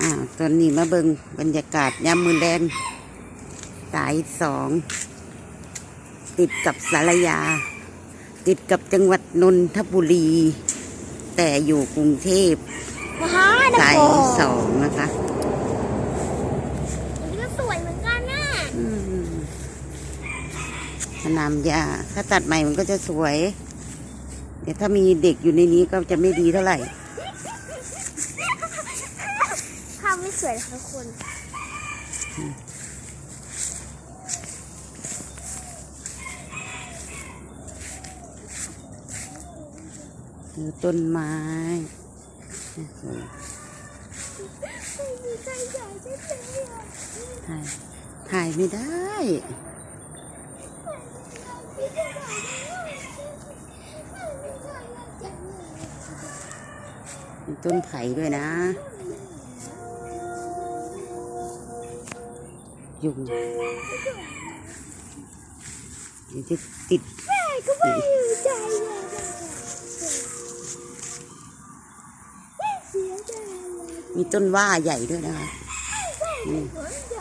อ่าตอนนี้มาเบิงบรรยากาศยามมือแรงสายสองติดกับสารยา ติดกับจังหวัดนนทบุรี แต่อยู่กรุงเทพมหานสายครสองนะคะอันนี้ก็สวยเหมือนกันนะอืมสนามหญ้าถ้าตัดใหม่มันก็จะสวย เดี๋ยวถ้ามีเด็กอยู่ในนี้ก็จะไม่ดีเท่าไหร่ ภา พไม่สวยค่ะทุกคนคือต้นไม้ไม่มีใครอยากจะเลยอะถ่ายถ่ายไม่ได้มีต้นไผ่ด้วยนะ ยุงเดี๋ยวจะติดแม่ก็ไม่อยู่ใจเลยเสียใจเลยมีต้นว่าใหญ่ด้วยนะคะแม่ไม่สนใจ